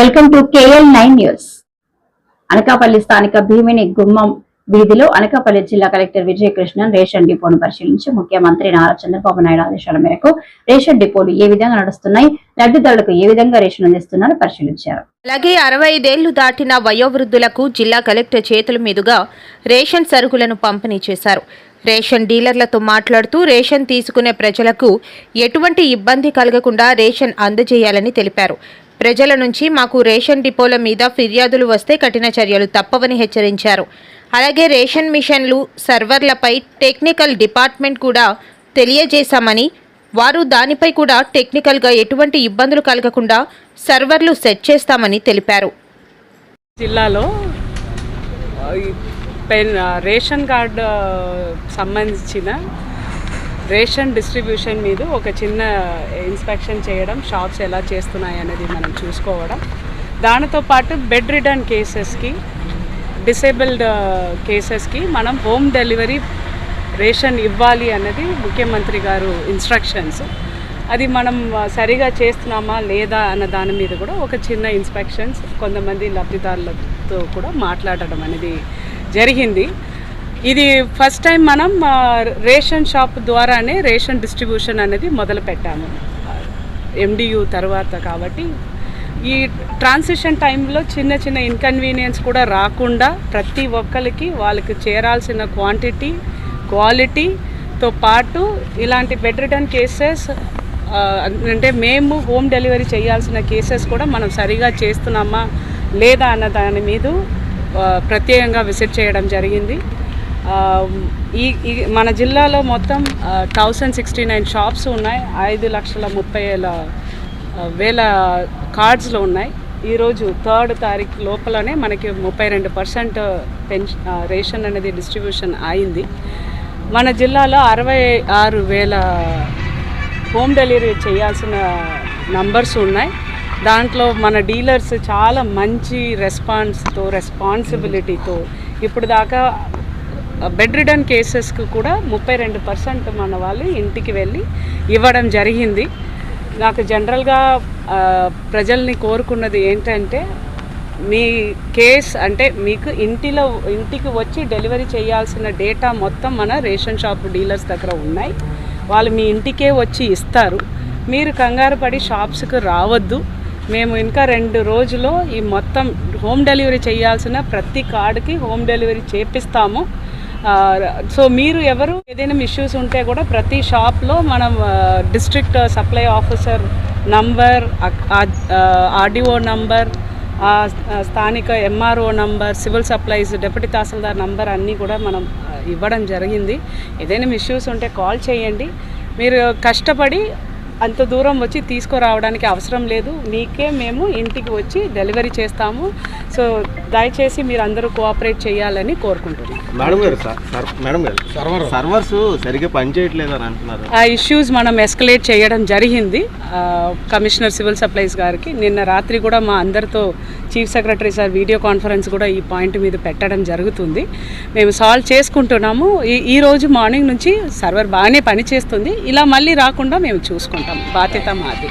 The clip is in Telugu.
Welcome to KL nine news Anakapalli స్థానిక భీమిని గుమ్మం వీధిలో అనకాపల్లి జిల్లా కలెక్టర్ విజయకృష్ణన్ రేషన్ డిపోను పరిశీలించి ముఖ్యమంత్రి నారా చంద్రబాబు నాయుడు ఆదేశాల మేరకు రేషన్ డిపోలు ఏ విధంగా నడుస్తున్నాయి లబ్ధిదారులకు ఏ విధంగా రేషన్ అందిస్తున్నారో పరిశీలించారు. అలాగే అరవై ఐదేళ్ళు దాటిన వయోవృద్ధులకు జిల్లా కలెక్టర్ చేతుల మీదుగా రేషన్ సరుకులను పంపిణీ చేశారు. రేషన్ డీలర్లతో మాట్లాడుతూ రేషన్ తీసుకునే ప్రజలకు ఎటువంటి ఇబ్బంది కలగకుండా రేషన్ అందజేయాలని తెలిపారు. ప్రజల నుంచి మాకు రేషన్ డిపోల మీద ఫిర్యాదులు వస్తే కఠిన చర్యలు తప్పవని హెచ్చరించారు. అలాగే రేషన్ మిషన్లు సర్వర్లపై టెక్నికల్ డిపార్ట్మెంట్ కూడా తెలియజేశామని వారు దానిపై కూడా టెక్నికల్గా ఎటువంటి ఇబ్బందులు కలగకుండా సర్వర్లు సెట్ చేస్తామని తెలిపారు. జిల్లాలో రేషన్ కార్డు సంబంధించిన రేషన్ డిస్ట్రిబ్యూషన్ మీద ఒక చిన్న ఇన్స్పెక్షన్ చేయడం షాప్స్ ఎలా చేస్తున్నాయి అనేది మనం చూసుకోవడం. దానితో పాటు బెడ్ రిటర్న్ కేసెస్కి డిసేబుల్డ్ కేసెస్కి మనం హోమ్ డెలివరీ రేషన్ ఇవ్వాలి అన్నది ముఖ్యమంత్రి గారు ఇన్స్ట్రక్షన్స్ అది మనం సరిగా చేస్తున్నామా లేదా అన్న దాని మీద కూడా ఒక చిన్న ఇన్స్పెక్షన్స్ కొంతమంది లబ్ధిదారులతో కూడా మాట్లాడడం అనేది జరిగింది. ఇది ఫస్ట్ టైం మనం రేషన్ షాప్ ద్వారానే రేషన్ డిస్ట్రిబ్యూషన్ అనేది మొదలు పెట్టాము ఎండియు తర్వాత కాబట్టి ఈ ట్రాన్సిషన్ టైంలో చిన్న చిన్న ఇన్కన్వీనియన్స్ కూడా రాకుండా ప్రతి ఒక్కరికి వాళ్ళకి చేరాల్సిన క్వాంటిటీ క్వాలిటీతో పాటు ఇలాంటి బెడ్ రిటర్న్ కేసెస్ అంటే మేము హోమ్ డెలివరీ చేయాల్సిన కేసెస్ కూడా మనం సరిగా చేస్తున్నామా లేదా అన్న దాని మీద ప్రత్యేకంగా విజిట్ చేయడం జరిగింది. Um, ఈ మన జిల్లాలో మొత్తం థౌసండ్ సిక్స్టీ నైన్ షాప్స్ ఉన్నాయి. ఐదు లక్షల ముప్పై వేల uh, వేల కార్డ్స్లో ఉన్నాయి. ఈరోజు థర్డ్ తారీఖు లోపలనే మనకి ముప్పై రెండు పర్సెంట్ పెన్షన్ uh, రేషన్ అనేది డిస్ట్రిబ్యూషన్ అయింది. మన జిల్లాలో అరవై ఆరు వేల హోమ్ డెలివరీ చేయాల్సిన నంబర్స్ ఉన్నాయి. దాంట్లో మన డీలర్స్ చాలా మంచి రెస్పాన్స్తో రెస్పాన్సిబిలిటీతో ఇప్పుడు దాకా బెడ్ రిటర్న్ కేసెస్కు కూడా ముప్పై రెండు పర్సెంట్ మన వాళ్ళు ఇంటికి వెళ్ళి ఇవ్వడం జరిగింది. నాకు జనరల్గా ప్రజల్ని కోరుకున్నది ఏంటంటే మీ కేస్ అంటే మీకు ఇంటిలో ఇంటికి వచ్చి డెలివరీ చేయాల్సిన డేటా మొత్తం మన రేషన్ షాప్ డీలర్స్ దగ్గర ఉన్నాయి. వాళ్ళు మీ ఇంటికే వచ్చి ఇస్తారు. మీరు కంగారు పడి షాప్స్కి రావద్దు. మేము ఇంకా రెండు రోజుల్లో ఈ మొత్తం హోమ్ డెలివరీ చేయాల్సిన ప్రతి కార్డుకి హోమ్ డెలివరీ చేపిస్తాము. సో మీరు ఎవరు? ఏదైనా ఇష్యూస్ ఉంటే కూడా ప్రతి షాప్లో మనం district supply officer number RDO number ఆ, స్థానిక MRO number civil supplies deputy తహసీల్దార్ నంబర్ అన్నీ కూడా మనం ఇవ్వడం జరిగింది. ఏదైనా ఇష్యూస్ ఉంటే కాల్ చేయండి. మీరు కష్టపడి అంత దూరం వచ్చి తీసుకురావడానికి అవసరం లేదు. మీకే మేము ఇంటికి వచ్చి డెలివరీ చేస్తాము. సో దయచేసి మీరు అందరూ కోఆపరేట్ చేయాలని కోరుకుంటున్నాం. మేడం గారు సార్ సార్- మేడం గారు. సర్వర్. సర్వర్స్ సరిగ్గా పనిచేయట్లేదు అని అంటున్నారు. ఆ ఇష్యూస్ మనం ఎస్కలేట్ చేయడం జరిగింది. కమిషనర్ సివిల్ సప్లైస్ గారికి. నిన్న రాత్రి కూడా మా అందరితో chief secretary sir video conference కూడా ఈ పాయింట్ మీద పెట్టడం జరుగుతుంది. మేము సాల్వ్ చేసుకుంటున్నాము. ఈ ఈ రోజు మార్నింగ్ నుంచి సర్వర్ బాగానే పనిచేస్తుంది. ఇలా మళ్ళీ రాకుండా మేము చూసుకుంటాం. బాధ్యత మాది